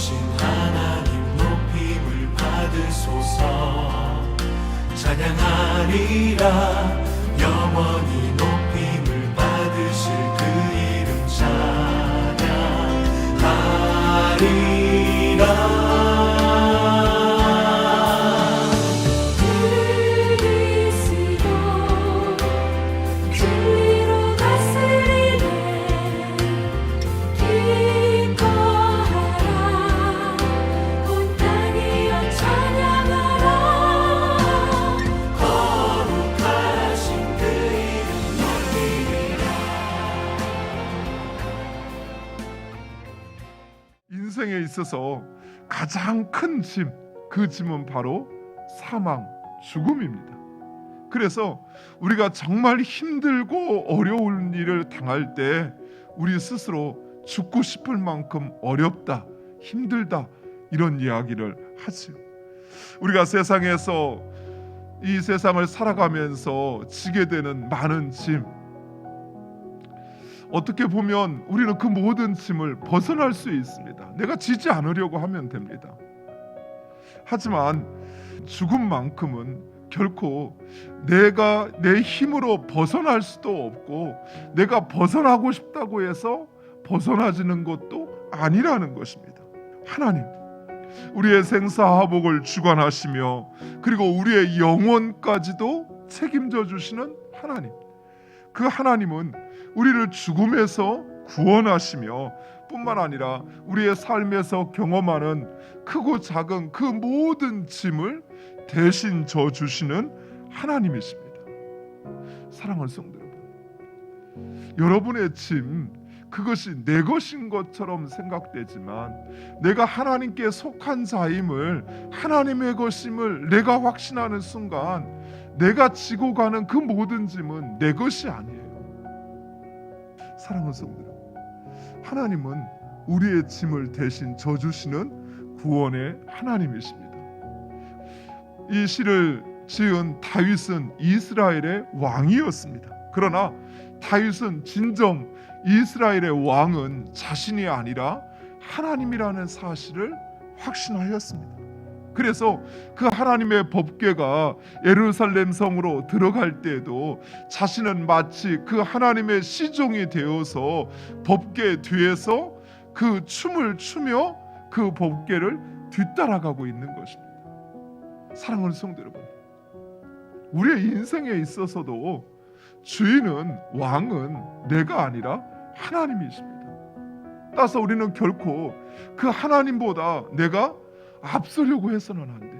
왕이신 하나님 높임을 받으소서. 찬양하리라 영원히 인생에 있어서 가장 큰 짐, 그 짐은 바로 사망, 죽음입니다. 그래서 우리가 정말 힘들고 어려운 일을 당할 때 우리 스스로 죽고 싶을 만큼 어렵다, 힘들다 이런 이야기를 하죠. 우리가 세상에서 이 세상을 살아가면서 지게 되는 많은 짐, 어떻게 보면 우리는 그 모든 짐을 벗어날 수 있습니다. 내가 지지 않으려고 하면 됩니다. 하지만 죽음만큼은 결코 내가 내 힘으로 벗어날 수도 없고 내가 벗어나고 싶다고 해서 벗어나지는 것도 아니라는 것입니다. 하나님, 우리의 생사화복을 주관하시며 그리고 우리의 영혼까지도 책임져 주시는 하나님. 그 하나님은 우리를 죽음에서 구원하시며 뿐만 아니라 우리의 삶에서 경험하는 크고 작은 그 모든 짐을 대신 져 주시는 하나님이십니다. 사랑하는 성도 여러분. 여러분의 짐 그것이 내 것인 것처럼 생각되지만 내가 하나님께 속한 자임을 하나님의 것임을 내가 확신하는 순간 내가 지고 가는 그 모든 짐은 내 것이 아니에요. 사랑하는 여러분. 하나님은 우리의 짐을 대신 져주시는 구원의 하나님이십니다. 이 시를 지은 다윗은 이스라엘의 왕이었습니다. 그러나 다윗은 진정 이스라엘의 왕은 자신이 아니라 하나님이라는 사실을 확신하였습니다. 그래서 그 하나님의 법궤가 예루살렘 성으로 들어갈 때에도 자신은 마치 그 하나님의 시종이 되어서 법궤 뒤에서 그 춤을 추며 그 법궤를 뒤따라가고 있는 것입니다. 사랑하는 성도 여러분, 우리의 인생에 있어서도 주인은 왕은 내가 아니라 하나님이십니다. 따라서 우리는 결코 그 하나님보다 내가 앞서려고 해서는 안 돼요.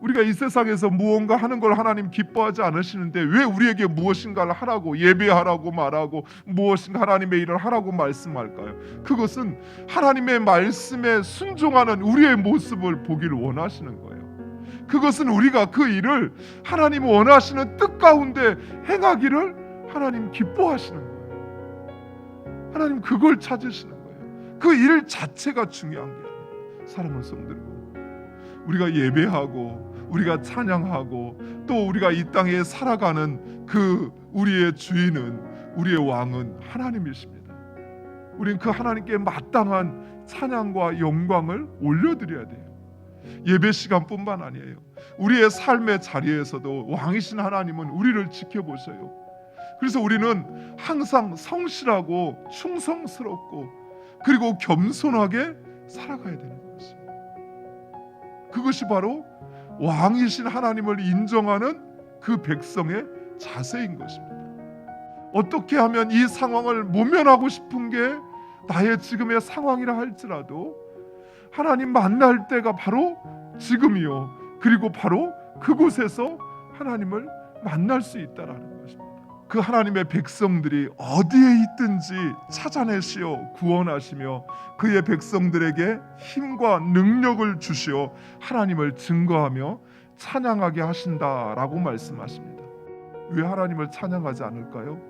우리가 이 세상에서 무언가 하는 걸 하나님 기뻐하지 않으시는데 왜 우리에게 무엇인가를 하라고 예배하라고 말하고 무엇인가 하나님의 일을 하라고 말씀할까요? 그것은 하나님의 말씀에 순종하는 우리의 모습을 보기를 원하시는 거예요. 그것은 우리가 그 일을 하나님 원하시는 뜻 가운데 행하기를 하나님 기뻐하시는 거예요. 하나님 그걸 찾으시는 거예요. 그 일 자체가 중요한 게 아니에요. 성도 여러분, 우리가 예배하고 우리가 찬양하고 또 우리가 이 땅에 살아가는 그 우리의 주인은 우리의 왕은 하나님이십니다. 우리는 그 하나님께 마땅한 찬양과 영광을 올려드려야 돼요. 예배 시간뿐만 아니에요. 우리의 삶의 자리에서도 왕이신 하나님은 우리를 지켜보셔요. 그래서 우리는 항상 성실하고 충성스럽고 그리고 겸손하게 살아가야 되는 것이에요. 그것이 바로 왕이신 하나님을 인정하는 그 백성의 자세인 것입니다. 어떻게 하면 이 상황을 모면하고 싶은 게 나의 지금의 상황이라 할지라도 하나님 만날 때가 바로 지금이요. 그리고 바로 그곳에서 하나님을 만날 수 있다라는. 그 하나님의 백성들이 어디에 있든지 찾아내시어 구원하시며 그의 백성들에게 힘과 능력을 주시어 하나님을 증거하며 찬양하게 하신다라고 말씀하십니다. 왜 하나님을 찬양하지 않을까요?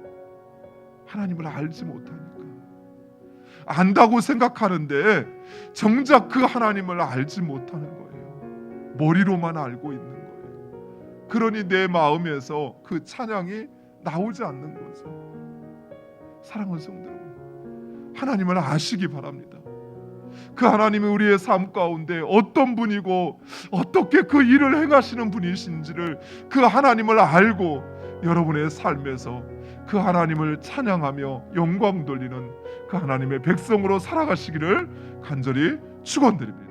하나님을 알지 못하니까. 안다고 생각하는데 정작 그 하나님을 알지 못하는 거예요. 머리로만 알고 있는 거예요. 그러니 내 마음에서 그 찬양이 나오지 않는 거죠. 사랑하는 성도 여러분, 하나님을 아시기 바랍니다. 그 하나님이 우리의 삶 가운데 어떤 분이고 어떻게 그 일을 행하시는 분이신지를 그 하나님을 알고 여러분의 삶에서 그 하나님을 찬양하며 영광 돌리는 그 하나님의 백성으로 살아가시기를 간절히 축원드립니다.